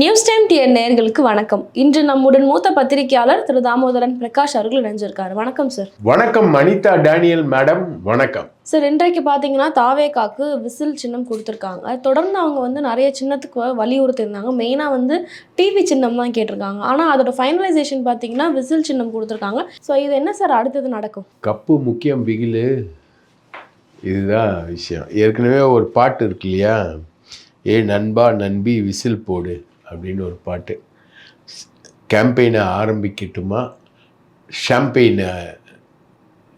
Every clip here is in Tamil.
நியூஸ் டைம் டிஎன் நேயர்களுக்கு வணக்கம். இன்று நம்முடன் மூத்த பத்திரிகையாளர் திரு தாமோதரன் பிரகாஷ் அவர்கள் இணைஞ்சிருக்காரு. வணக்கம் சார் வணக்கம் அனிதா டேனியல் மேடம். வணக்கம். சார் இன்றைக்கு பார்த்தீங்கன்னா தாவேகாக்கு விசில் சின்னம் கொடுத்துருக்காங்க. தொடர்ந்து அவங்க வந்து நிறைய சின்னத்துக்கு வலியுறுத்தியிருந்தாங்க. மெயினாக வந்து டிவி சின்னம் தான் கேட்டிருக்காங்க. ஆனால் அதோட ஃபைனலைசேஷன் பார்த்தீங்கன்னா விசில் சின்னம் கொடுத்துருக்காங்க. ஸோ இது என்ன சார் அடுத்தது நடக்கும். கப்பு முக்கியம் பிகிலு இதுதான் விஷயம். ஏற்கனவே ஒரு பாட்டு இருக்கு இல்லையா? ஏ நண்பா நண்பி விசில் போடு. அப்படின்னு ஒரு பாட்டு. கேம்பெயினை ஆரம்பிக்கட்டுமா? ஷாம்பெயினை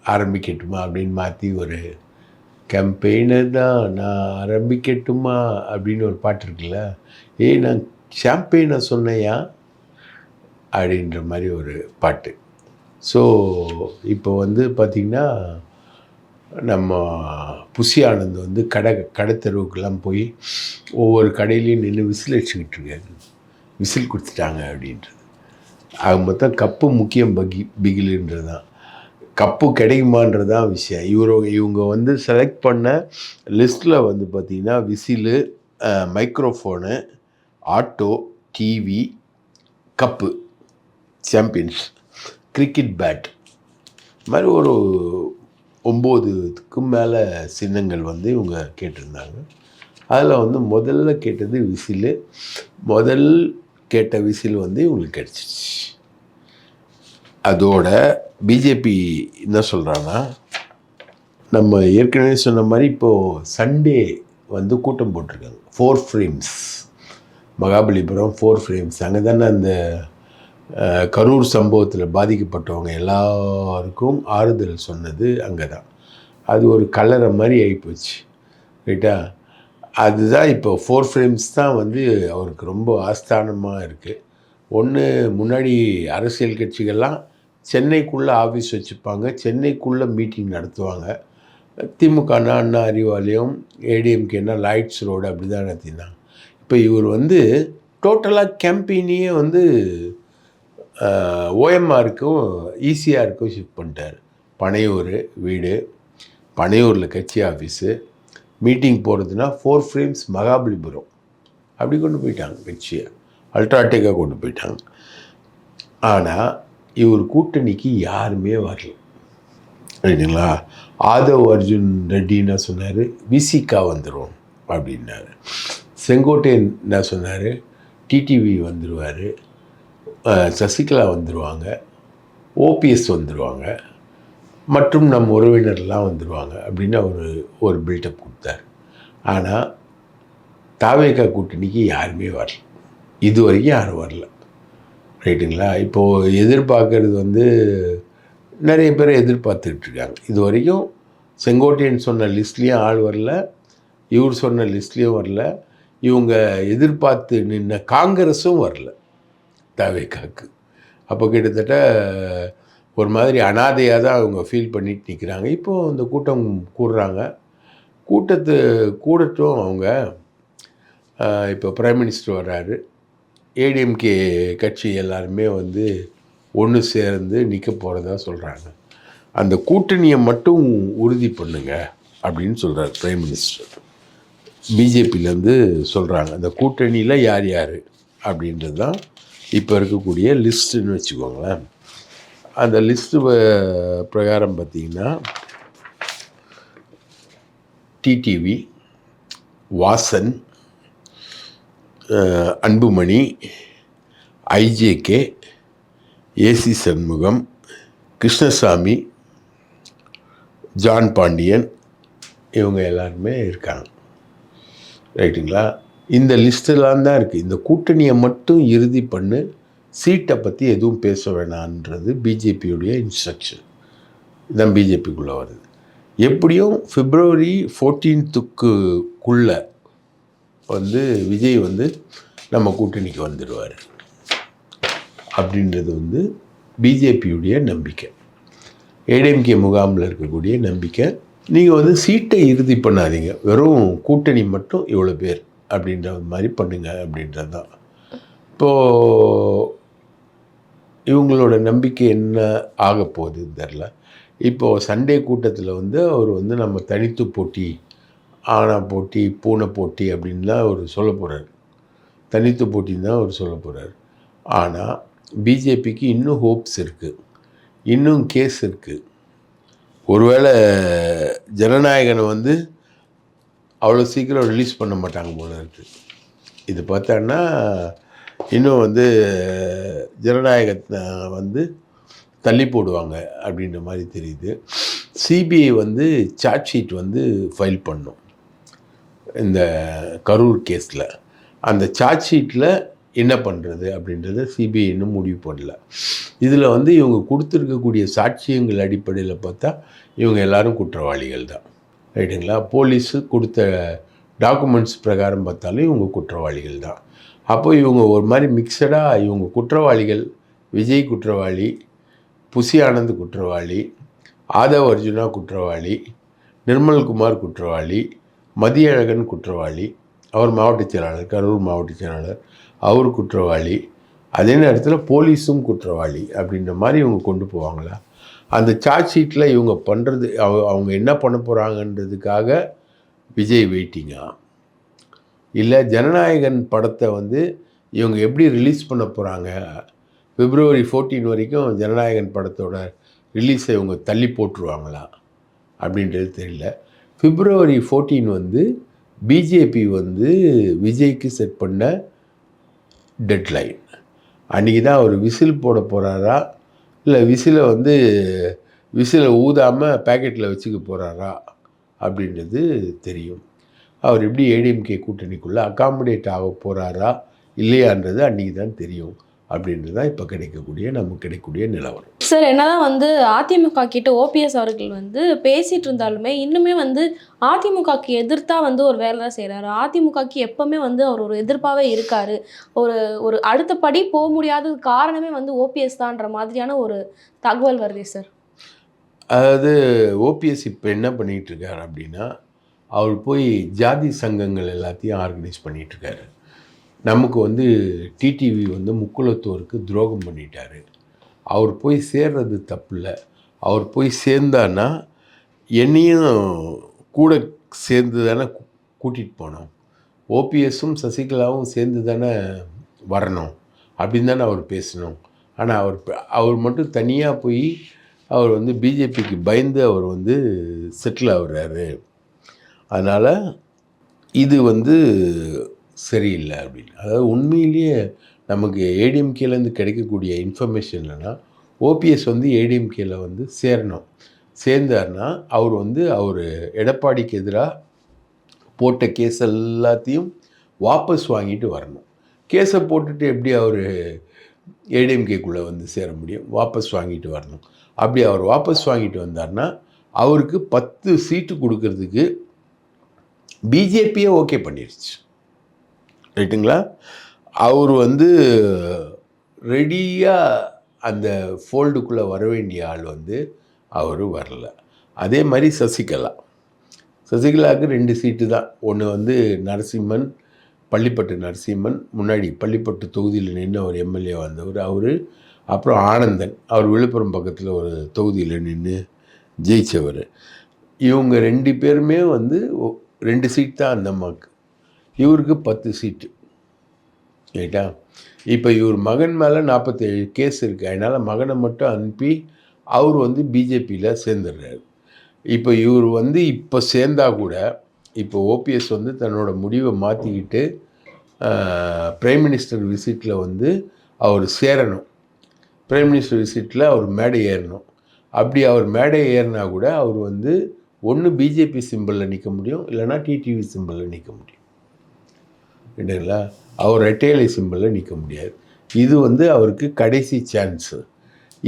ஆரம்பிக்கட்டுமா? அப்படின்னு மாற்றி ஒரு கேம்பெயினை தான் நான் ஆரம்பிக்கட்டுமா? அப்படின்னு ஒரு பாட்டு இருக்குல்ல. ஏய் நான் ஷாம்பெயினை சொன்னையா? அப்படின்ற மாதிரி ஒரு பாட்டு. ஸோ இப்போ வந்து பார்த்திங்கன்னா நம்ம புசி ஆனந்த் வந்து கடை கடைத்தெருவுக்கெல்லாம் போய் ஒவ்வொரு கடையிலையும் நின்று விசில் அடிச்சுக்கிட்டு இருக்காரு விசில் கொடுத்துட்டாங்க அப்படின்றது. ஆக மொத்தம் கப்பு முக்கியம் பகி பிகிலுன்றது தான் கப்பு கிடைக்குமான்றது தான் விஷயம். இவரு இவங்க வந்து செலக்ட் பண்ண லிஸ்ட்டில் வந்து பார்த்திங்கன்னா whistle microphone auto TV cup champions cricket bat இது மாதிரி ஒரு ஒம்போதுக்கும் மேலே சின்னங்கள் வந்து இவங்க கேட்டிருந்தாங்க. அதில் வந்து முதல்ல கேட்டது விசிலு. முதல் கேட்ட விசில் வந்து இவங்களுக்கு கிடச்சிச்சு. அதோட பிஜேபி என்ன சொல்கிறான்னா நம்ம ஏற்கனவே சொன்ன மாதிரி இப்போது சண்டே வந்து கூட்டம் போட்டிருக்காங்க. Four frames Mahabalipuram four frames அங்கே தானே அந்த கரூர் சம்பவத்தில் பாதிக்கப்பட்டவங்க எல்லாருக்கும் ஆறுதல் சொன்னது அங்கே தான் அது ஒரு கலரை மாதிரி ஆகிப்போச்சு ரைட்டா? அதுதான் இப்போ ஃபோர் ஃப்ரேம்ஸ் தான் வந்து அவருக்கு ரொம்ப ஆஸ்தானமாக இருக்குது ஒன்று முன்னாடி அரசியல் கட்சிகள்லாம் சென்னைக்குள்ளே ஆஃபீஸ் வச்சுப்பாங்க சென்னைக்குள்ளே மீட்டிங் நடத்துவாங்க. திமுகனா அண்ணா அறிவாலயம் ஏடிஎம்கேனா லைட்ஸ் ரோடு அப்படி தான் நடத்தினாங்க இப்போ இவர் வந்து டோட்டலாக கேம்பெயினையே வந்து ஓஎம்ஆருக்கும் ஈசிஆருக்கும் ஷிஃப்ட் பண்ணிட்டார். பனையூர் வீடு பனையூரில் கட்சி ஆஃபீஸு மீட்டிங் போகிறதுனா ஃபோர் ஃப்ரேம்ஸ் மகாபலிபுரம். அப்படி கொண்டு போயிட்டாங்க கட்சியை. அல்ட்ராடெக்காக கொண்டு போயிட்டாங்க. ஆனால் இவர் கூட்டணிக்கு யாருமே வரல. ரைட்டுங்களா ஆதவ் அர்ஜுன் ரெட்டின்னா சொன்னார் விசிகா வந்துடும் அப்படின்னாரு. செங்கோட்டையன் என்ன சொன்னார் டிடிவி வந்துடுவார் சசிகலா வந்துடுவாங்க ஓபிஎஸ் வந்துடுவாங்க மற்றும் நம் உறவினர்லாம் வந்துடுவாங்க அப்படின்னு அவர் ஒரு பில்டப் கொடுத்தார். ஆனால் தாவேகா கூட்டணிக்கு யாருமே வரல. இது வரைக்கும் யாரும் வரல. ரைட்டுங்களா? இப்போது எதிர்பார்க்கறது வந்து நிறைய பேர் எதிர்பார்த்துட்ருக்காங்க இது வரைக்கும் செங்கோட்டையன் சொன்ன லிஸ்ட்லேயும் ஆள் வரல. இவர் சொன்ன லிஸ்ட்லேயும் வரல. இவங்க எதிர்பார்த்து நின்ன காங்கிரஸும் வரல. தாவேக்காக்கு. அப்போ கிட்டத்தட்ட ஒரு மாதிரி அனாதையாக தான் அவங்க ஃபீல் பண்ணிட்டு நிற்கிறாங்க இப்போது அந்த கூட்டம் கூடுறாங்க. கூட்டத்து கூடட்டும் அவங்க இப்போ பிரைம் மினிஸ்டர் வர்றாரு. ஏடிஎம்கே கட்சி எல்லாருமே வந்து ஒன்று சேர்ந்து நிற்க போகிறதா சொல்கிறாங்க அந்த கூட்டணியை மட்டும் உறுதி பண்ணுங்க அப்படின்னு சொல்கிறார் பிரைம் மினிஸ்டர் பிஜேபியிலேருந்து சொல்கிறாங்க அந்த கூட்டணியில் யார் யார் அப்படின்றது தான் இப்போ இருக்கக்கூடிய லிஸ்ட்டுன்னு வச்சுக்கோங்களேன். அந்த லிஸ்ட்டு பிரகாரம் பார்த்தீங்கன்னா TTV Vasan Anbumani IJK AC Shanmugam Krishnasamy John Pandian இவங்க எல்லாருமே இருக்காங்க. ரைட்டுங்களா? இந்த லிஸ்ட்டெல்லாம் தான் இருக்குது இந்த கூட்டணியை மட்டும் இறுதி பண்ணு. சீட்டை பற்றி எதுவும் பேச வேணான்றது பிஜேபியுடைய இன்ஸ்ட்ரக்ஷன் இதுதான் பிஜேபிக்குள்ளே வருது. எப்படியும் ஃபிப்ரவரி ஃபோர்டீன்த்துக்குள்ளே வந்து விஜய் வந்து நம்ம கூட்டணிக்கு வந்துடுவார் அப்படின்றது வந்து பிஜேபியுடைய நம்பிக்கை. ஏடிஎம்கே முகாமில் இருக்கக்கூடிய நம்பிக்கை. நீங்கள் வந்து சீட்டை இறுதி பண்ணாதீங்க. வெறும் கூட்டணி மட்டும் இவ்வளோ பேர். அப்படின்ற மாதிரி பண்ணுங்க அப்படின்றது தான். இப்போது இவங்களோட நம்பிக்கை என்ன ஆக போகுதுன்னு தெரில இப்போது சண்டே கூட்டத்தில் வந்து அவர் வந்து நம்ம தனித்து போட்டி ஆனா போட்டி பூனை போட்டி அப்படின்லாம் அவர் சொல்ல போகிறார் தனித்து போட்டின்னு தான் அவர் சொல்ல போகிறார் ஆனால் பிஜேபிக்கு இன்னும் ஹோப்ஸ் இருக்குது இன்னும் கேஸ் இருக்குது ஒருவேளை ஜனநாயகனை வந்து அவ்வளோ சீக்கிரம் ரிலீஸ் பண்ண மாட்டாங்க போல இருக்கு. இது பார்த்தோன்னா இன்னும் வந்து ஜனநாயகத்தை வந்து தள்ளி போடுவாங்க அப்படின்ற மாதிரி தெரியுது. சிபிஐ வந்து சார்ஜ் ஷீட் வந்து ஃபைல் பண்ணும். இந்த கரூர் கேஸில் அந்த சார்ஜ் ஷீட்டில் என்ன பண்ணுறது அப்படின்றத சிபிஐ இன்னும் முடிவு பண்ணல. இதில் வந்து இவங்க கொடுத்துருக்கக்கூடிய சாட்சியங்கள் அடிப்படையில் பார்த்தா இவங்க எல்லாரும் குற்றவாளிகள் தான். ரைட்டுங்களா போலீஸு கொடுத்த டாக்குமெண்ட்ஸ் பிரகாரம் பார்த்தாலும் இவங்க குற்றவாளிகள் தான். அப்போ இவங்க ஒரு மாதிரி மிக்சடாக இவங்க குற்றவாளிகள் விஜய் குற்றவாளி புசி ஆனந்த் குற்றவாளி ஆதவ் அர்ஜுனா குற்றவாளி நிர்மல்குமார் குற்றவாளி மதியழகன் குற்றவாளி அவர் மாவட்ட செயலாளர் கரூர் மாவட்ட செயலாளர் அவர் குற்றவாளி. அதே நேரத்தில் போலீஸும் குற்றவாளி அப்படின்ற மாதிரி இவங்க கொண்டு போவாங்களா? அந்த சார்ஜ் ஷீட்டில் இவங்க பண்ணுறது அவங்க என்ன பண்ண போகிறாங்கன்றதுக்காக விஜய் வெயிட்டிங்கா இல்லை ஜனநாயகன் படத்தை வந்து இவங்க எப்படி ரிலீஸ் பண்ண போகிறாங்க பிப்ரவரி 14 வரைக்கும் ஜனநாயகன் படத்தோட ரிலீஸை இவங்க தள்ளி போட்டுருவாங்களா? அப்படின்றது தெரியல. பிப்ரவரி 14 வந்து பிஜேபி வந்து விஜய்க்கு செட் பண்ண டெட்லைன் அன்றைக்கி தான் அவர் விசில் போட போகிறாரா இல்லை விசிலை வந்து விசிலை ஊதாமல் பேக்கெட்டில் வச்சுக்க போகிறாரா அப்படின்றது தெரியும். அவர் எப்படி ஏடிஎம்கே கூட்டணிக்குள்ளே அகாமடேட் ஆக போகிறாரா இல்லையான்றது அன்றைக்கி தான் தெரியும். அப்படின்றது தான் இப்போ கிடைக்கக்கூடிய நமக்கு கிடைக்கக்கூடிய நிலவரம். சார் என்னதான் வந்து அதிமுக கிட்ட ஓபிஎஸ் அவர்கள் வந்து பேசிட்டு இருந்தாலுமே இன்னுமே வந்து அதிமுகக்கு எதிர்த்தா வந்து ஒரு வேலை தான் செய்கிறாரு அதிமுகக்கு எப்பவுமே வந்து அவர் ஒரு எதிர்ப்பாகவே இருக்காரு. ஒரு ஒரு அடுத்த படி போக முடியாத காரணமே வந்து ஓபிஎஸ் தான்ற மாதிரியான ஒரு தகவல் வருது சார். அதாவது ஓபிஎஸ் இப்போ என்ன பண்ணிகிட்டு இருக்காரு அப்படின்னா அவர் போய் ஜாதி சங்கங்கள் எல்லாத்தையும் ஆர்கனைஸ் பண்ணிகிட்டு இருக்காரு. நமக்கு வந்து டிடிவி வந்து முக்குலத்தோருக்கு துரோகம் பண்ணிட்டாரு. அவர் போய் சேர்றது தப்பில்ல. அவர் போய் சேர்ந்தான்னா என்னையும் கூட சேர்ந்து தானே கூட்டிகிட்டு போனோம். ஓபிஎஸும் சசிகலாவும் சேர்ந்து தானே வரணும் அப்படின்னு தானே அவர் பேசணும் ஆனால் அவர் அவர் மட்டும் தனியாக போய் அவர் வந்து பிஜேபிக்கு பயந்து அவர் வந்து செட்டில் ஆகுறாரு. அதனால் இது வந்து சரியில்லை அப்படின்னு. அதாவது உண்மையிலேயே நமக்கு ஏடிஎம்கேலேருந்து கிடைக்கக்கூடிய இன்ஃபர்மேஷன் என்னென்னா ஓபிஎஸ் வந்து ஏடிஎம்கேல வந்து சேரணும். சேர்ந்தார்னா அவர் வந்து அவர் எடப்பாடிக்கு எதிராக போட்ட கேஸ் எல்லாத்தையும் வாபஸ் வாங்கிட்டு வரணும். கேஸை போட்டுட்டு எப்படி அவர் ஏடிஎம்கேக்குள்ளே வந்து சேர முடியும்? வாபஸ் வாங்கிட்டு வரணும். அப்படி அவர் வாபஸ் வாங்கிட்டு வந்தார்னா அவருக்கு பத்து சீட்டு கொடுக்கறதுக்கு பிஜேபியே ஓகே பண்ணிடுச்சு ரைட்டுங்களா அவர் வந்து ரெடியாக அந்த ஃபோல்டுக்குள்ளே வர வேண்டிய ஆள் வந்து அவர் வரல. அதே மாதிரி சசிகலா. சசிகலாவுக்கு ரெண்டு சீட்டு தான். ஒன்று வந்து நரசிம்மன் பள்ளிப்பட்டு நரசிம்மன் முன்னாடி பள்ளிப்பட்டு தொகுதியில் நின்று ஒரு எம்எல்ஏ வந்தவர் அவர் அப்புறம் ஆனந்தன். அவர் விழுப்புரம் பக்கத்தில் ஒரு தொகுதியில் நின்று ஜெயிச்சவர். இவங்க ரெண்டு பேருமே வந்து ரெண்டு சீட் தான் அந்த அம்மாவுக்கு இவருக்கு பத்து சீட்டு. ரைட்டா இப்போ இவர் மகன் மேலே நாற்பத்தேழு கேஸ் இருக்குது அதனால் மகனை மட்டும் அனுப்பி அவர் வந்து பிஜேபியில் சேர்ந்துடுறாரு. இப்போ இவர் வந்து இப்போ சேர்ந்தா கூட இப்போ ஓபிஎஸ் வந்து தன்னோட முடிவை மாற்றிக்கிட்டு பிரைம் மினிஸ்டர் விசிட்டில் வந்து அவர் சேரணும். பிரைம் மினிஸ்டர் விசிட்டில் அவர் மேடை ஏறணும். அப்படி அவர் மேடை ஏறினா கூட அவர் வந்து ஒன்று பிஜேபி சிம்பிளில் நிற்க முடியும் இல்லைன்னா டிடிவி சிம்பிளில் நிற்க முடியும். இல்லைங்களா அவர் ரெட்டையலை சிம்பிளில் நிற்க முடியாது. இது வந்து அவருக்கு கடைசி சான்ஸு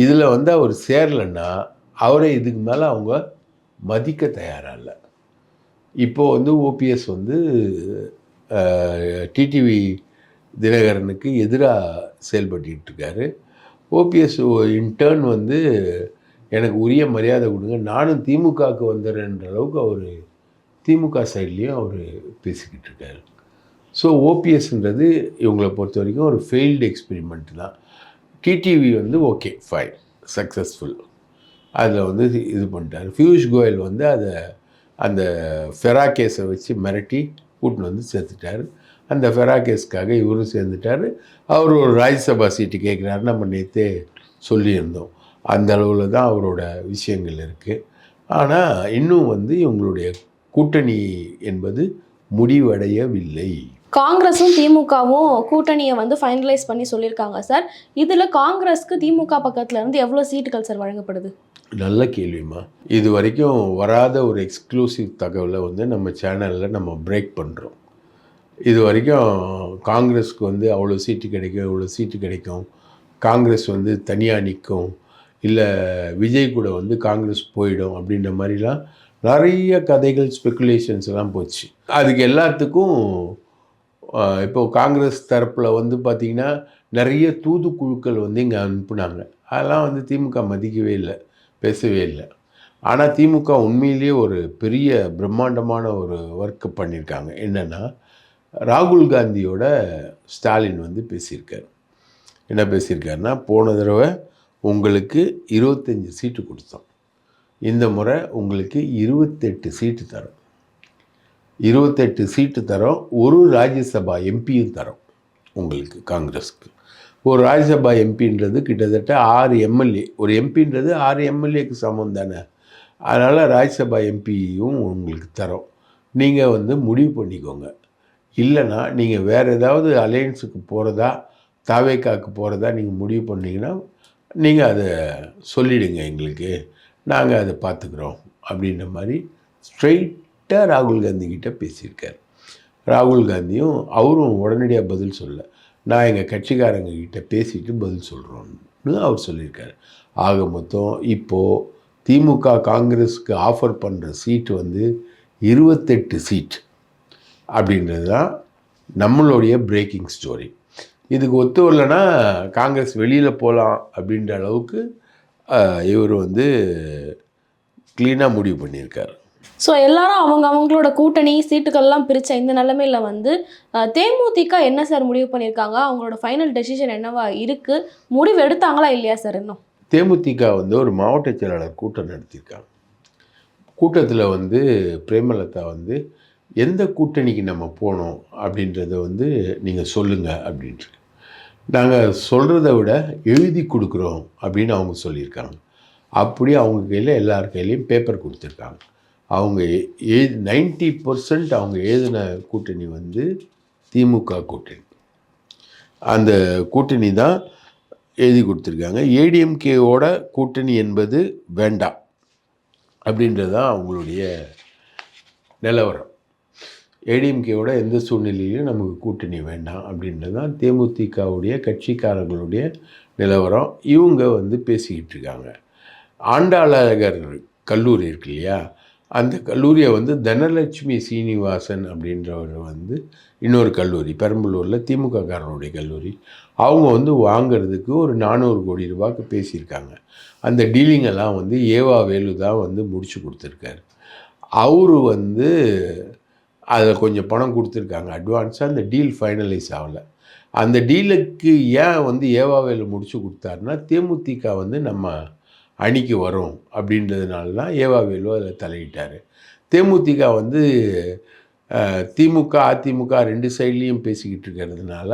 இதில் வந்து அவர் சேரலைன்னா அவரை இதுக்கு மேலே அவங்க மதிக்க தயாராக இல்லை. இப்போ வந்து ஓபிஎஸ் வந்து டிடிவி தினகரனுக்கு எதிராக செயல்பட்டுருக்காரு ஓபிஎஸ் இன்டர்ன் வந்து எனக்கு உரிய மரியாதை கொடுங்க நானும் திமுகவுக்கு வந்துடுறேன்ற அளவுக்கு அவர் திமுக சைட்லேயும் அவர் பேசிக்கிட்டு இருக்காரு. ஸோ ஓபிஎஸ்ன்றது இவங்களை பொறுத்த வரைக்கும் ஒரு ஃபெயில்டு எக்ஸ்பெரிமெண்ட் தான். டிடிவி வந்து ஓகே ஃபைன் சக்ஸஸ்ஃபுல் அதில் வந்து இது பண்ணிட்டார். பியூஷ் கோயல் வந்து அதை அந்த ஃபெரா கேஸை வச்சு மிரட்டி கூட்டின்னு வந்து சேர்த்துட்டார். அந்த ஃபெரா கேஸ்க்காக இவரும் சேர்ந்துட்டார். அவர் ஒரு ராஜ்யசபா சீட்டு கேட்குறாரு நம்ம நேற்று சொல்லியிருந்தோம். அந்த அளவில் தான் அவரோட விஷயங்கள் இருக்குது ஆனால் இன்னும் வந்து இவங்களுடைய கூட்டணி என்பது முடிவடையவில்லை. காங்கிரஸும் திமுகவும் கூட்டணியை வந்து ஃபைனலைஸ் பண்ணி சொல்லியிருக்காங்க சார் இதில் காங்கிரஸ்க்கு திமுக பக்கத்துலேருந்து எவ்வளோ சீட்டுகள் சார் வழங்கப்படுது? நல்ல கேள்விம்மா. இது வரைக்கும் வராத ஒரு எக்ஸ்க்ளூசிவ் தகவலை வந்து நம்ம சேனலில் நம்ம பிரேக் பண்ணுறோம் இது வரைக்கும் காங்கிரஸ்க்கு வந்து அவ்வளோ சீட்டு கிடைக்கும் இவ்வளோ சீட்டு கிடைக்கும். காங்கிரஸ் வந்து தனியாக நிற்கும். இல்லை விஜய் கூட வந்து காங்கிரஸ் போயிடும் அப்படின்ற மாதிரிலாம் நிறைய கதைகள் ஸ்பெக்குலேஷன்ஸ் எல்லாம் போச்சு. அதுக்கு எல்லாத்துக்கும் இப்போது காங்கிரஸ் தரப்பில் வந்து பார்த்திங்கன்னா நிறைய தூதுக்குழுக்கள் வந்து இங்கே அனுப்புனாங்க. அதெல்லாம் வந்து திமுக மதிக்கவே இல்லை பேசவே இல்லை. ஆனால் திமுக உண்மையிலேயே ஒரு பெரிய பிரம்மாண்டமான ஒரு ஒர்க்கு பண்ணியிருக்காங்க என்னென்னா ராகுல் காந்தியோட ஸ்டாலின் வந்து பேசியிருக்காரு. என்ன பேசியிருக்காருன்னா போன தடவை உங்களுக்கு இருபத்தஞ்சி சீட்டு கொடுத்தோம். இந்த முறை உங்களுக்கு இருபத்தெட்டு சீட்டு தரும். இருபத்தெட்டு சீட்டு தரோம் ஒரு ராஜ்யசபா எம்பியும் தரோம் உங்களுக்கு காங்கிரஸுக்கு. ஒரு ராஜ்யசபா எம்பின்றது கிட்டத்தட்ட ஆறு எம்எல்ஏ. ஒரு எம்பின்றது ஆறு எம்எல்ஏக்கு சமம் தானே. அதனால் ராஜ்யசபா எம்பியும் உங்களுக்கு தரோம். நீங்கள் வந்து முடிவு பண்ணிக்கோங்க. இல்லைன்னா நீங்கள் வேறு ஏதாவது அலையன்ஸுக்கு போகிறதா தாவேக்காக்கு போகிறதா நீங்கள் முடிவு பண்ணிங்கன்னா நீங்கள் அதை சொல்லிவிடுங்க எங்களுக்கு. நாங்கள் அதை பார்த்துக்குறோம் அப்படின்ற மாதிரி ஸ்ட்ரெயிட் ஸ்ட்ரெயிட்டாக ராகுல் காந்தி கிட்ட பேசியிருக்கார். ராகுல் காந்தியும் அவரும் உடனடியாக பதில் சொல்ல நான் எங்கள் கட்சிக்காரங்க கிட்டே பேசிட்டு பதில் சொல்கிறோன்னு அவர் சொல்லியிருக்காரு. ஆக மொத்தம் இப்போது திமுக காங்கிரஸுக்கு ஆஃபர் பண்ணுற சீட்டு வந்து இருபத்தெட்டு சீட் அப்படின்றது தான் நம்மளுடைய பிரேக்கிங் ஸ்டோரி இதுக்கு ஒத்து வரலைன்னா காங்கிரஸ் வெளியில் போகலாம் அப்படின்ற அளவுக்கு இவர் வந்து க்ளீனாக முடிவு பண்ணியிருக்கார். ஸோ எல்லாரும் அவங்க அவங்களோட கூட்டணி சீட்டுகள்லாம் பிரித்த இந்த நிலமையில வந்து தேமுதிக என்ன சார் முடிவு பண்ணியிருக்காங்க? அவங்களோட ஃபைனல் டெசிஷன் என்னவா இருக்குது முடிவு எடுத்தாங்களா இல்லையா சார் இன்னும்? தேமுதிக வந்து ஒரு மாவட்ட செயலாளர் கூட்டம் நடத்தியிருக்காங்க. கூட்டத்தில் வந்து பிரேமலதா வந்து எந்த கூட்டணிக்கு நம்ம போனோம்? அப்படின்றத வந்து நீங்கள் சொல்லுங்கள் அப்படின்ட்டு. நாங்கள் சொல்கிறத விட எழுதி கொடுக்குறோம் அப்படின்னு அவங்க சொல்லியிருக்காங்க. அப்படி அவங்க கையில் எல்லார் கையிலையும் பேப்பர் கொடுத்துருக்காங்க. அவங்க எழு நைன்ட்டி பர்சன்ட் அவங்க எழுதின கூட்டணி வந்து திமுக கூட்டணி. அந்த கூட்டணி தான் எழுதி கொடுத்துருக்காங்க. ஏடிஎம்கேவோட கூட்டணி என்பது வேண்டாம் அப்படின்றது தான் அவங்களுடைய நிலவரம். ஏடிஎம்கேவோட எந்த சூழ்நிலையிலும் நமக்கு கூட்டணி வேண்டாம் அப்படின்றது தான் தேமுதிகவுடைய கட்சிக்காரர்களுடைய நிலவரம். இவங்க வந்து பேசிக்கிட்டு இருக்காங்க. ஆண்டாளகர் கல்லூரி இருக்கு இல்லையா? அந்த கல்லூரியை வந்து தனலட்சுமி சீனிவாசன் அப்படின்றவர் வந்து இன்னொரு கல்லூரி பெரம்பலூரில் திமுககாரனுடைய கல்லூரி. அவங்க வந்து வாங்கிறதுக்கு ஒரு நானூறு கோடி ரூபாய்க்கு பேசியிருக்காங்க. அந்த டீலிங்கெல்லாம் வந்து ஏவா வேலு தான் வந்து முடிச்சு கொடுத்துருக்காரு. அவரு வந்து அதில் கொஞ்சம் பணம் கொடுத்துருக்காங்க. அட்வான்ஸாக அந்த டீல் ஃபைனலைஸ் ஆகலை. அந்த டீலுக்கு ஏன் வந்து ஏவா வேலு முடிச்சு கொடுத்தாருன்னா தேமுதிக வந்து நம்ம அணிக்கு வரும் அப்படின்றதுனால தான் ஏவாவேலு அதில் தலையிட்டார். தேமுதிக வந்து திமுக அதிமுக ரெண்டு சைட்லேயும் பேசிக்கிட்டு இருக்கிறதுனால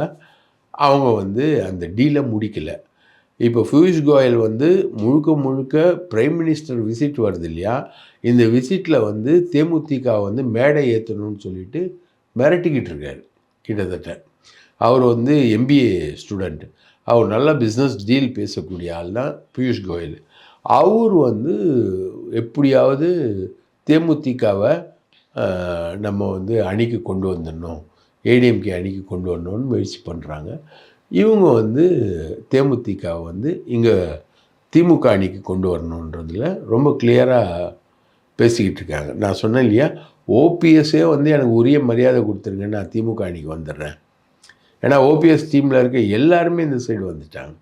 அவங்க வந்து அந்த டீலை முடிக்கலை. இப்போ பியூஷ் கோயல் வந்து முழுக்க முழுக்க பிரைம் மினிஸ்டர் விசிட் வருது இல்லையா? இந்த விசிட்டில் வந்து தேமுதிக வந்து மேடை ஏற்றணும்னு சொல்லிட்டு மிரட்டிக்கிட்டு இருக்காரு கிட்டத்தட்ட. அவர் வந்து எம்பிஏ ஸ்டூடெண்ட் அவர் நல்ல பிஸ்னஸ் டீல் பேசக்கூடிய ஆள் தான் பியூஷ் கோயல். அவர் வந்து எப்படியாவது தேமுதிகவை நம்ம வந்து அணிக்கு கொண்டு வந்துடணும் ஏடிஎம்கே அணிக்கு கொண்டு வரணும்னு முயற்சி பண்ணுறாங்க இவங்க வந்து தேமுதிகவை வந்து இங்கே திமுக அணிக்கு கொண்டு வரணுன்றதுல ரொம்ப கிளியராக பேசிக்கிட்டு இருக்காங்க. நான் சொன்னேன் இல்லையா ஓபிஎஸ்ஸே வந்து எனக்கு உரிய மரியாதை கொடுத்துருங்க நான் திமுக அணிக்கு வந்துடுறேன். ஏன்னா ஓபிஎஸ் டீமில் இருக்க எல்லாருமே இந்த சைடு வந்துட்டாங்க.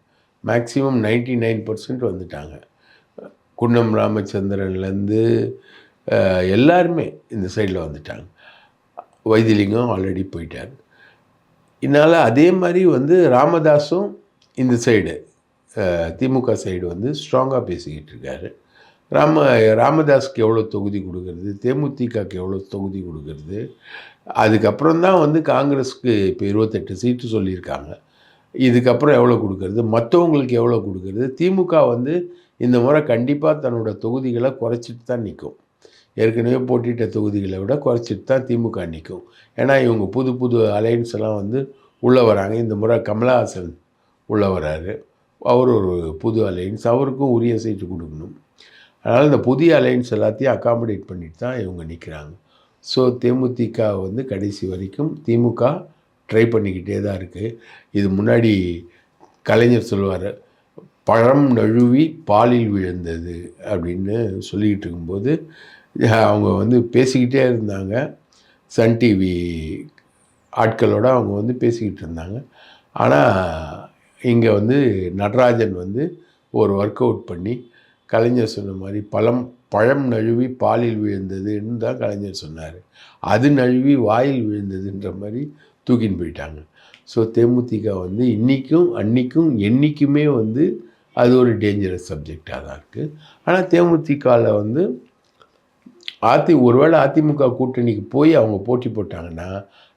மேக்ஸிமம் 99% நைன் பர்சன்ட் வந்துட்டாங்க. குன்னம் ராமச்சந்திரன்லேருந்து எல்லாருமே இந்த சைடில் வந்துட்டாங்க. வைத்திலிங்கம் ஆல்ரெடி போயிட்டார். இதனால் அதே மாதிரி வந்து ராமதாஸும் இந்த சைடு திமுக சைடு வந்து ஸ்ட்ராங்காக பேசிக்கிட்டு இருக்காரு. ராம ராமதாஸ்க்கு எவ்வளோ தொகுதி கொடுக்கறது தேமுதிகக்கு எவ்வளோ தொகுதி கொடுக்கறது அதுக்கப்புறம் தான் வந்து காங்கிரஸ்க்கு இப்போ இருபத்தெட்டு சீட்டு சொல்லியிருக்காங்க. இதுக்கப்புறம் எவ்வளோ கொடுக்கறது மற்றவங்களுக்கு எவ்வளோ கொடுக்கறது திமுக வந்து இந்த முறை கண்டிப்பாக தன்னோட தொகுதிகளை குறைச்சிட்டு தான் நிற்கும் ஏற்கனவே போட்டிட்ட தொகுதிகளை விட குறைச்சிட்டு தான் திமுக நிற்கும் ஏன்னா இவங்க புது புது அலையன்ஸ் எல்லாம் வந்து உள்ளே வராங்க. இந்த முறை கமலஹாசன் உள்ளே வராரு. அவர் ஒரு புது அலையன்ஸ் அவருக்கும் உரிய சீட்டு கொடுக்கணும். அதனால் இந்த புதிய அலையன்ஸ் எல்லாத்தையும் அக்காமடேட் பண்ணிட்டு தான் இவங்க நிற்கிறாங்க ஸோ தேமுதிக வந்து கடைசி வரைக்கும் திமுக ட்ரை பண்ணிக்கிட்டே தான் இருக்குது இது முன்னாடி கலைஞர் சொல்லுவார் பழம் நழுவி பாலில் விழுந்தது அப்படின்னு சொல்லிக்கிட்டு இருக்கும்போது அவங்க வந்து பேசிக்கிட்டே இருந்தாங்க. சன் டிவி ஆட்களோடு அவங்க வந்து பேசிக்கிட்டு இருந்தாங்க. ஆனால் இங்கே வந்து நடராஜன் வந்து ஒரு ஒர்க் அவுட் பண்ணி கலைஞர் சொன்ன மாதிரி பழம் பழம் நழுவி பாலில் விழுந்ததுன்னு தான் கலைஞர் சொன்னார். அது நழுவி வாயில் விழுந்ததுன்ற மாதிரி தூக்கின்னு போயிட்டாங்க. ஸோ தேமுதிக வந்து இன்றைக்கும் அன்றைக்கும் என்றைக்குமே வந்து அது ஒரு டேஞ்சரஸ் சப்ஜெக்டாக தான் இருக்குது ஆனால் தேமுதிகவில் வந்து அதி ஒருவேளை அதிமுக கூட்டணிக்கு போய் அவங்க போட்டி போட்டாங்கன்னா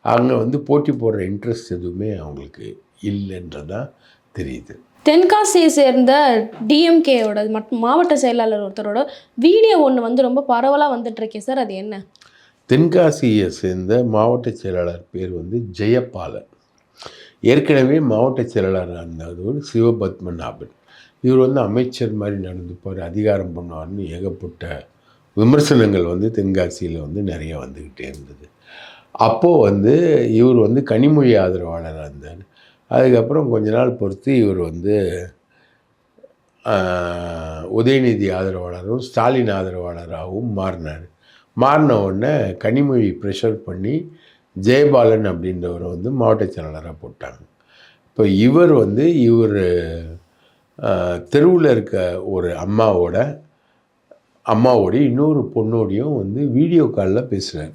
அங்கே வந்து போட்டி போடுற இன்ட்ரெஸ்ட் எதுவுமே அவங்களுக்கு இல்லைன்றதான் தெரியுது. தென்காசியை சேர்ந்த டிஎம்கேயோட மாவட்ட செயலாளர் ஒருத்தரோட வீடியோ ஒன்று வந்து ரொம்ப பரவலாக வந்துட்டு இருக்கே சார் அது என்ன? தென்காசியை சேர்ந்த மாவட்ட செயலாளர் பேர் வந்து ஜெயபாலன். ஏற்கனவே மாவட்ட செயலாளராக இருந்தவர் சிவபத்மநாபன். இவர் வந்து அமைச்சர் மாதிரி நடந்துப்பார் அதிகாரம் பண்ணுவார்னு ஏகப்பட்ட விமர்சனங்கள் வந்து தென்காசியில் வந்து நிறைய வந்துக்கிட்டே இருந்தது. அப்போது வந்து இவர் வந்து கனிமொழி ஆதரவாளராக இருந்தார். அதுக்கப்புறம் கொஞ்ச நாள் பொறுத்து இவர் வந்து உதயநிதி ஆதரவாளரும் ஸ்டாலின் ஆதரவாளராகவும் மாறினார். மாறின உடனே கனிமொழி ப்ரெஷர் பண்ணி ஜெயபாலன் அப்படின்றவரை வந்து மாவட்ட செயலாளராக போட்டாங்க. இப்போ இவர் வந்து இவர் தெருவில் இருக்க ஒரு அம்மாவோட அம்மாவோடய இன்னொரு பொண்ணோடையும் வந்து வீடியோ காலில் பேசுகிறார்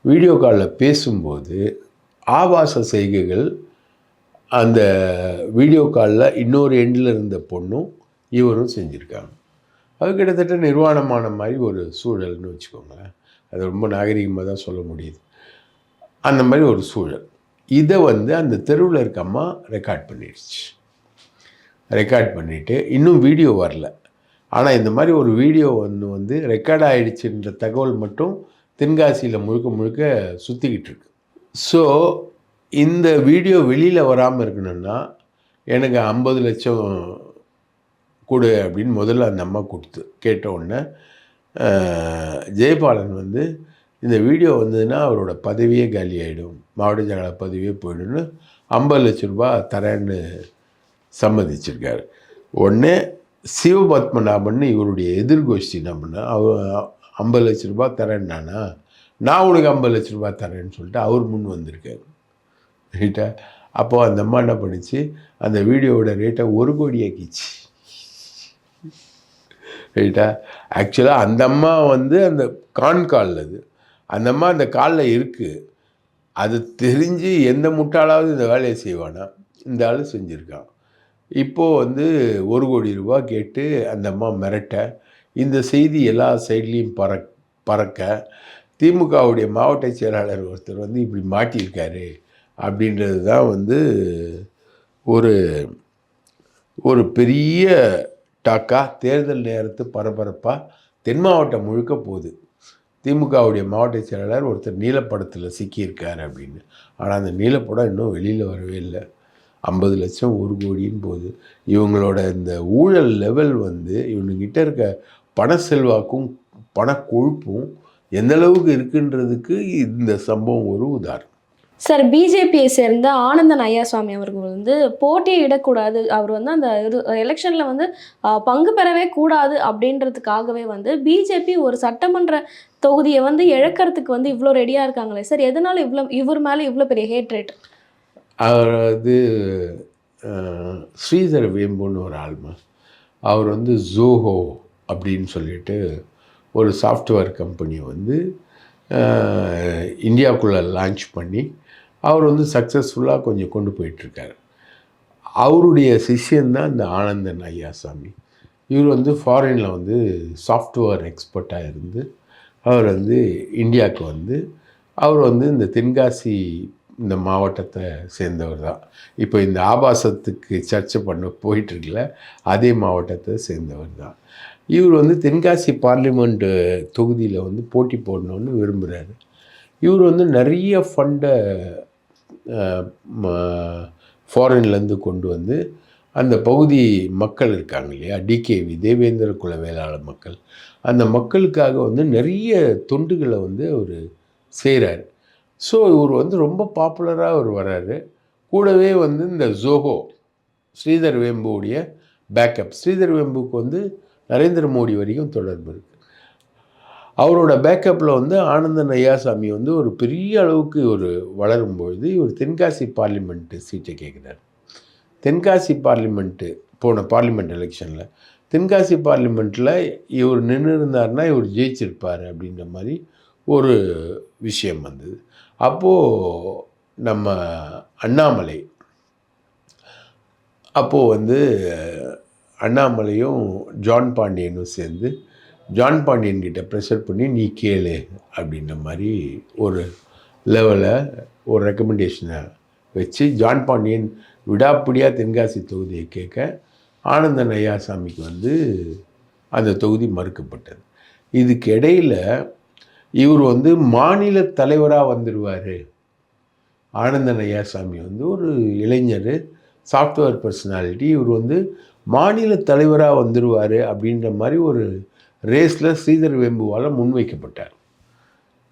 வீடியோ காலில் பேசும்போது ஆபாச செய்கைகள் அந்த வீடியோ காலில் இன்னொரு எண்டில் இருந்த பொண்ணும் இவரும் செஞ்சுருக்காங்க. அது கிட்டத்தட்ட நிர்வாணமான மாதிரி ஒரு சூழல்னு வச்சுக்கோங்களேன். அது ரொம்ப நாகரிகமாக தான் சொல்ல முடியுது. அந்த மாதிரி ஒரு சூழல். இதை வந்து அந்த தெருவில் இருக்க அம்மா ரெக்கார்ட் பண்ணிடுச்சு ரெக்கார்ட் பண்ணிவிட்டு இன்னும் வீடியோ வரல. ஆனால் இந்த மாதிரி ஒரு வீடியோ ஒன்று வந்து ரெக்கார்ட் ஆகிடுச்சுன்ற தகவல் மட்டும் தென்காசியில் முழுக்க முழுக்க சுற்றிக்கிட்டு இருக்கு. ஸோ இந்த வீடியோ வெளியில் வராமல் இருக்கணும்னா எனக்கு ஐம்பது லட்சம் கொடு அப்படின்னு முதல்ல அந்த அம்மா கொடுத்து கேட்ட உடனே ஜெயபாலன் வந்து இந்த வீடியோ வந்ததுன்னா அவரோட பதவியே காலி ஆகிடும் மாவட்ட செயலாளர் பதவியே போயிடும்னு ஐம்பது லட்ச ரூபா தரேன்னு சம்மதிச்சிருக்காரு. உடனே சிவபத்மநாபன் இவருடைய எதிர்கோஷ்டி என்ன பண்ண அவர் ஐம்பது லட்ச தரேன் தரேன்னானா நான் உனக்கு ஐம்பது லட்ச ரூபா தரேன்னு சொல்லிட்டு அவர் முன் வந்திருக்காரு. ரைட்டா? அப்போது அந்த அம்மா என்ன பண்ணுச்சு? அந்த வீடியோவோட ரேட்டை ஒரு கோடி ஆக்கிச்சு ரைட்டா? ஆக்சுவலாக அந்த அம்மா வந்து அந்த கான் காலில் அது. அந்த அம்மா அந்த காலில் இருக்குது அது தெரிஞ்சு எந்த முட்டாளாவது இந்த வேலையை செய்வானா? இந்த ஆள் செஞ்சுருக்கான். இப்போது வந்து ஒரு கோடி ரூபாய் கேட்டு அந்த அம்மா மிரட்ட இந்த செய்தி எல்லா சைட்லேயும் பறக் பறக்க திமுகவுடைய மாவட்ட செயலாளர் ஒருத்தர் வந்து இப்படி மாட்டியிருக்காரு அப்படின்றது தான் வந்து ஒரு ஒரு பெரிய டாக்காக தேர்தல் நேரத்து பரபரப்பாக தென் மாவட்டம் முழுக்க போகுது. திமுகவுடைய மாவட்ட செயலாளர் ஒருத்தர் நீலப்படத்தில் சிக்கியிருக்காரு அப்படின்னு. ஆனால் அந்த நீலப்படம் இன்னும் வெளியில் வரவே இல்லை. ஐம்பது லட்சம் ஒரு கோடின்னு போகுது இவங்களோட இந்த ஊழல் லெவல் வந்து இவனுங்கிட்ட இருக்க பண செல்வாக்கும் பண கொழுப்பும் எந்த அளவுக்கு இருக்குன்றதுக்கு இந்த சம்பவம் ஒரு உதாரணம். சார் பிஜேபியை சேர்ந்த ஆனந்தன் ஐயாசுவாமி அவர்கள் வந்து போட்டியை இடக்கூடாது. அவர் வந்து அந்த எலெக்ஷனில் வந்து பங்கு பெறவே கூடாது அப்படின்றதுக்காகவே வந்து பிஜேபி ஒரு சட்டமன்ற தொகுதியை வந்து இழக்கிறதுக்கு வந்து இவ்வளோ ரெடியாக இருக்காங்களே. சார் எதனால இவ்வளோ இவர் மேலே இவ்வளோ பெரிய ஹேட் ரேட் அவர் வந்து ஸ்ரீதர் வேம்புன்னு ஒரு ஆள்மா. அவர் வந்து ஜோஹோ அப்படின்னு சொல்லிட்டு ஒரு சாஃப்ட்வேர் கம்பெனியை வந்து இந்தியாவுக்குள்ளே லான்ச் பண்ணி அவர் வந்து சக்ஸஸ்ஃபுல்லாக கொஞ்சம் கொண்டு போயிட்டுருக்காரு. அவருடைய சிஷியந்தான் இந்த ஆனந்தன் ஐயாசாமி. இவர் வந்து ஃபாரினில் வந்து சாஃப்ட்வேர் எக்ஸ்பர்ட்டாக இருந்து அவர் வந்து இந்தியாவுக்கு வந்து அவர் வந்து இந்த தென்காசி இந்த மாவட்டத்தை சேர்ந்தவர் தான். இப்போ இந்த ஆபாசத்துக்கு சர்ச்சை பண்ண போயிட்டுருக்கல அதே மாவட்டத்தை சேர்ந்தவர் தான். இவர் வந்து தென்காசி பார்லிமெண்ட் தொகுதியில் வந்து போட்டி போடணும்னு விரும்புகிறாரு இவர் வந்து நிறைய ஃபண்டை ஃபாரின்லேருந்து கொண்டு வந்து அந்த பகுதி மக்கள் இருக்காங்க இல்லையா டிகேவி தேவேந்திர குல வேளாளர் மக்கள். அந்த மக்களுக்காக வந்து நிறைய தொண்டுகளை வந்து அவர் செய்கிறார் ஸோ இவர் வந்து ரொம்ப பாப்புலராக அவர் வராரு கூடவே வந்து இந்த ஜோஹோ ஸ்ரீதர் வேம்புவுடைய பேக்கப் ஸ்ரீதர் வேம்புக்கு வந்து நரேந்திர மோடி வரைக்கும் தொடர்பு இருக்குது அவரோட பேக்கப்பில் வந்து ஆனந்தன் ஐயாசாமி வந்து ஒரு பெரிய அளவுக்கு ஒரு வளரும் பொழுது இவர் தென்காசி பார்லிமெண்ட்டு சீட்டை கேட்குறாரு தென்காசி பார்லிமெண்ட்டு போன பார்லிமெண்ட் எலெக்ஷனில் தென்காசி பார்லிமெண்ட்டில் இவர் நின்று இருந்தார்னா இவர் ஜெயிச்சிருப்பார் அப்படின்ற மாதிரி ஒரு விஷயம் வந்தது. அப்போது நம்ம அண்ணாமலை அப்போது வந்து அண்ணாமலையும் ஜான் பாண்டியனும் சேர்ந்து ஜான் பாண்டியன் கிட்ட ப்ரெஷர் பண்ணி நீ கேளு அப்படின்ற மாதிரி ஒரு லெவலை ஒரு ரெக்கமெண்டேஷனை வச்சு ஜான் பாண்டியன் விடாப்பிடியாக தென்காசி தொகுதியை கேட்க ஆனந்தன் ஐயாசாமிக்கு வந்து அந்த தொகுதி மறுக்கப்பட்டது. இதுக்கு இடையில் இவர் வந்து மாநில தலைவராக வந்துடுவார் ஆனந்தன் ஐயாசாமி வந்து ஒரு இளைஞர் சாஃப்ட்வேர் பர்சனாலிட்டி இவர் வந்து மாநில தலைவராக வந்துடுவார் அப்படின்ற மாதிரி ஒரு ரேஸில் ஸ்ரீதர் வேம்புவால் முன்வைக்கப்பட்டார்.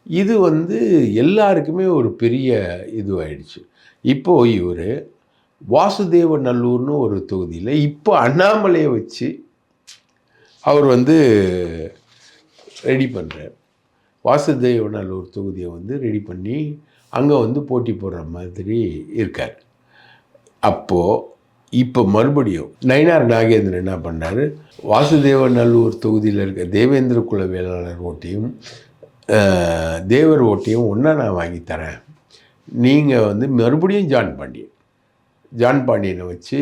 இது வந்து எல்லாருக்குமே ஒரு பெரிய இதுவாயிடுச்சு. இப்போது இவர் வாசுதேவ நல்லூர்னு ஒரு தொகுதியில் இப்போ அண்ணாமலையை வச்சு அவர் வந்து ரெடி பண்ணுறார் வாசுதேவ நல்லூர் தொகுதியை வந்து ரெடி பண்ணி அங்கே வந்து போட்டி போடுற மாதிரி இருக்கார். அப்போது இப்போ மறுபடியும் நயினார் நாகேந்திரன் என்ன பண்ணார்? வாசுதேவ நல்லூர் தொகுதியில் இருக்க தேவேந்திர குல வேளாளர் ஓட்டையும் தேவர் ஓட்டையும் ஒன்றா நான் வாங்கி தரேன். நீங்கள் வந்து மறுபடியும் ஜான் பாண்டியன் ஜான் பாண்டியனை வச்சு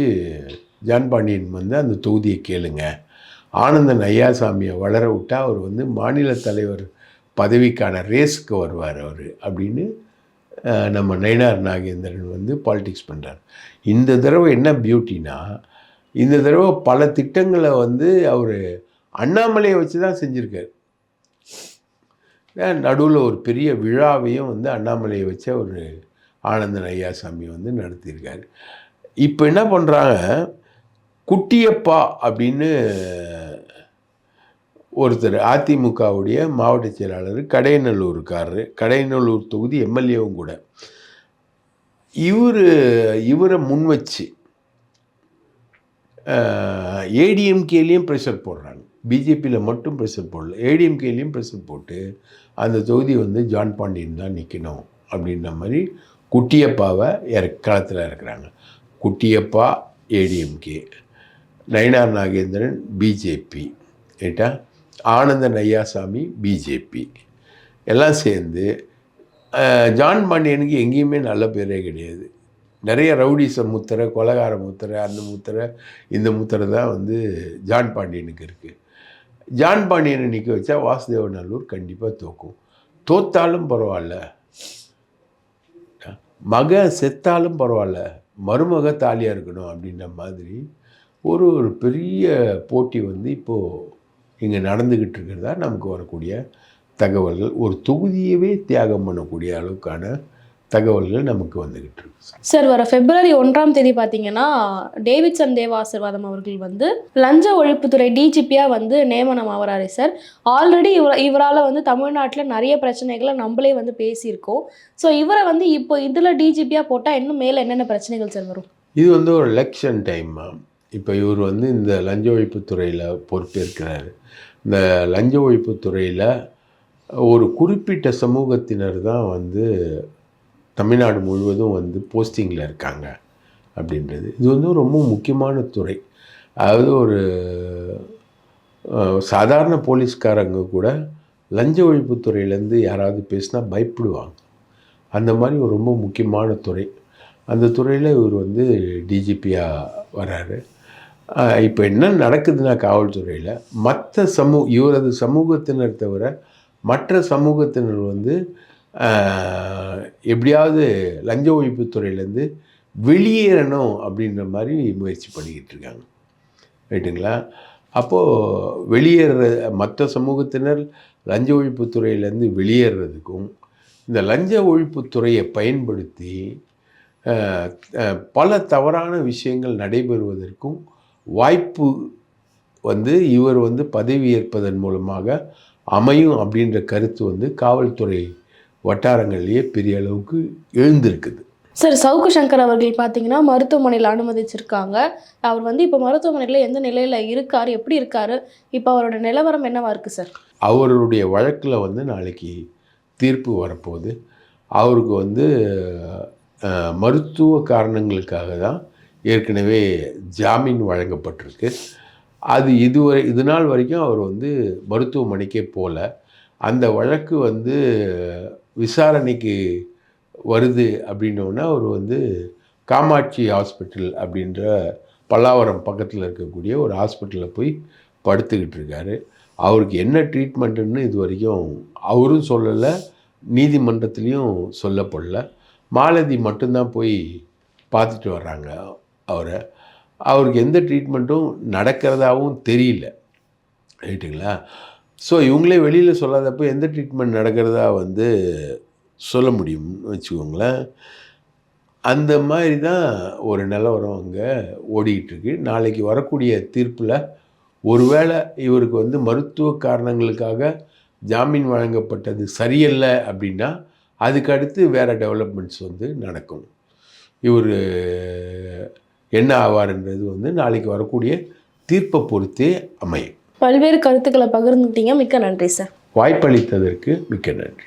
ஜான் பாண்டியன் வந்து அந்த தொகுதியை கேளுங்க. ஆனந்தன் ஐயாசாமியை வளர விட்டால் அவர் வந்து மாநில தலைவர் பதவிக்கான ரேஸுக்கு வருவார் அவர் அப்படின்னு நம்ம நயினார் நாகேந்திரன் வந்து பாலிடிக்ஸ் பண்ணுறார் இந்த தடவை என்ன பியூட்டினா இந்த தடவை பல திட்டங்களை வந்து அவர் அண்ணாமலையை வச்சு தான் செஞ்சுருக்கார் நடுவில் ஒரு பெரிய விழாவையும் வந்து அண்ணாமலையை வச்சு ஒரு ஆனந்தன் ஐயாசாமி வந்து நடத்தியிருக்காரு. இப்போ என்ன பண்ணுறாங்க குட்டியப்பா அப்படின்னு ஒருத்தர் அதிமுகவுடைய மாவட்ட செயலாளர் கடையநல்லூருக்காரரு கடையநல்லூர் தொகுதி எம்எல்ஏவும் கூட. இவர் இவரை முன் வச்சு ஏடிஎம்கேலேயும் ப்ரெஷர் போடுறாங்க. பிஜேபியில் மட்டும் ப்ரெஷர் போடல. ஏடிஎம்கேலேயும் ப்ரெஷர் போட்டு அந்த தொகுதி வந்து ஜான் பாண்டியன் தான் நிற்கணும் அப்படின்ற மாதிரி குட்டியப்பாவை இற களத்தில் இருக்கிறாங்க குட்டியப்பா ஏடிஎம்கே. நயினார் நாகேந்திரன் பிஜேபி. ரைட்டா ஆனந்தன் ஐயாசாமி பிஜேபி எல்லாம் சேர்ந்து ஜான் பாண்டியனுக்கு எங்கேயுமே நல்ல பேரே கிடையாது. நிறைய ரவுடிச முத்திரை கொலகார முத்திரை அந்த முத்திரை இந்த முத்திரை தான் வந்து ஜான் பாண்டியனுக்கு இருக்குது ஜான் பாண்டியனை நிற்க வச்சா வாசுதேவ நல்லூர் கண்டிப்பாக தோக்கும். தோத்தாலும் பரவாயில்ல. மகன் செத்தாலும் பரவாயில்ல. மருமக தாலியாக இருக்கணும் அப்படின்ற மாதிரி ஒரு ஒரு பெரிய போட்டி வந்து இப்போது இங்கே நடந்துக்கிட்டு இருக்கிறதா நமக்கு வரக்கூடிய தகவல்கள். ஒரு தொகுதியவே தியாகம் பண்ணக்கூடிய அளவுக்கான தகவல்கள் நமக்கு வந்துக்கிட்டு இருக்கு. சார் வர பிப்ரவரி ஒன்றாம் தேதி பார்த்தீங்கன்னா டேவிட்சன் தேவ ஆசீர்வாதம் அவர்கள் வந்து லஞ்ச ஒழிப்புத்துறை டிஜிபியாக வந்து நியமனம் ஆகிறாரு சார். ஆல்ரெடி இவர் இவரால் வந்து தமிழ்நாட்டில் நிறைய பிரச்சனைகளை நம்மளே வந்து பேசியிருக்கோம். ஸோ இவரை வந்து இப்போ இதில் டிஜிபியாக போட்டால் இன்னும் மேலே என்னென்ன பிரச்சனைகள் சார் வரும்? இது வந்து ஒரு எலெக்ஷன் டைம் இப்போ இவர் வந்து இந்த லஞ்ச ஒழிப்புத்துறையில் பொறுப்பேற்கிறாரு. இந்த லஞ்ச ஒழிப்பு துறையில் ஒரு குறிப்பிட்ட சமூகத்தினர் தான் வந்து தமிழ்நாடு முழுவதும் வந்து போஸ்டிங்கில் இருக்காங்க அப்படின்றது. இது வந்து ரொம்ப முக்கியமான துறை. அதாவது ஒரு சாதாரண போலீஸ்காரங்க கூட லஞ்ச ஒழிப்புத்துறையிலேருந்து யாராவது பேசினா பயப்படுவாங்க. அந்த மாதிரி ஒரு ரொம்ப முக்கியமான துறை. அந்த துறையில் இவர் வந்து டிஜிபியாக வராரு. இப்போ என்ன நடக்குதுன்னா காவல்துறையில் மற்ற சமூ இவரது சமூகத்தினர் தவிர மற்ற சமூகத்தினர் வந்து எப்படியாவது லஞ்ச ஒழிப்புத்துறையிலேருந்து வெளியேறணும் அப்படின்ற மாதிரி முயற்சி பண்ணிக்கிட்டு இருக்காங்க. ரைட்டுங்களா அப்போது வெளியேற மற்ற சமூகத்தினர் லஞ்ச ஒழிப்புத்துறையிலேருந்து வெளியேறதுக்கும் இந்த லஞ்ச ஒழிப்புத்துறையை பயன்படுத்தி பல தவறான விஷயங்கள் நடைபெறுவதற்கும் வாய்ப்பு வந்து இவர் வந்து பதவி ஏற்பதன் மூலமாக அமையும் அப்படின்ற கருத்து வந்து காவல்துறை வட்டாரங்கள்லேயே பெரிய அளவுக்கு எழுந்திருக்குது. சார் சவுக்கு சங்கர் அவர்கள் பார்த்தீங்கன்னா மருத்துவமனையில் அனுமதிச்சிருக்காங்க. அவர் வந்து இப்போ மருத்துவமனையில் எந்த நிலையில் இருக்கார் எப்படி இருக்காரு? இப்போ அவரோட நிலவரம் என்னவா இருக்கு சார்? அவருடைய வழக்கில் வந்து நாளைக்கு தீர்ப்பு வரப்போகுது. அவருக்கு வந்து மருத்துவ காரணங்களுக்காக தான் ஏற்கனவே ஜாமீன் வழங்கப்பட்டிருக்கு. அது இதுவரை இது நாள் வரைக்கும் அவர் வந்து மருத்துவமனைக்கே போகல அந்த வழக்கு வந்து விசாரணைக்கு வருது அப்படின்னோடனே அவர் வந்து காமாட்சி ஹாஸ்பிட்டல் அப்படின்ற பல்லாவரம் பக்கத்தில் இருக்கக்கூடிய ஒரு ஹாஸ்பிட்டலில் போய் படுத்துக்கிட்டு இருக்காரு. அவருக்கு என்ன ட்ரீட்மெண்ட்டுன்னு இது வரைக்கும் அவரும் சொல்லலை நீதிமன்றத்துலேயும் சொல்லப்படல. மாலதி மட்டும்தான் போய் பார்த்துட்டு வர்றாங்க. அவரை. அவருக்கு எந்த ட்ரீட்மெண்ட்டும் நடக்கிறதாவும் தெரியல. ரைட்டுங்களா? ஸோ இவங்களே வெளியில் சொல்லாதப்போ எந்த ட்ரீட்மெண்ட் நடக்கிறதா வந்து சொல்ல முடியும்னு வச்சுக்கோங்களேன். அந்த மாதிரி தான் ஒரு நிலவரம் அங்கே ஓடிக்கிட்டு இருக்கு நாளைக்கு வரக்கூடிய தீர்ப்பில் ஒருவேளை இவருக்கு வந்து மருத்துவ காரணங்களுக்காக ஜாமீன் வழங்கப்பட்டது சரியல்ல அப்படின்னா அதுக்கு அடுத்து வேறு டெவலப்மெண்ட்ஸ் வந்து நடக்கும். இவர் என்ன ஆவார்ன்றது வந்து நாளைக்கு வரக்கூடிய தீர்ப்பை பொறுத்தே அமையும். பல்வேறு கருத்துக்களை பகிர்ந்துக்கிட்டீங்க மிக்க நன்றி சார். வாய்ப்பளித்ததற்கு மிக்க நன்றி.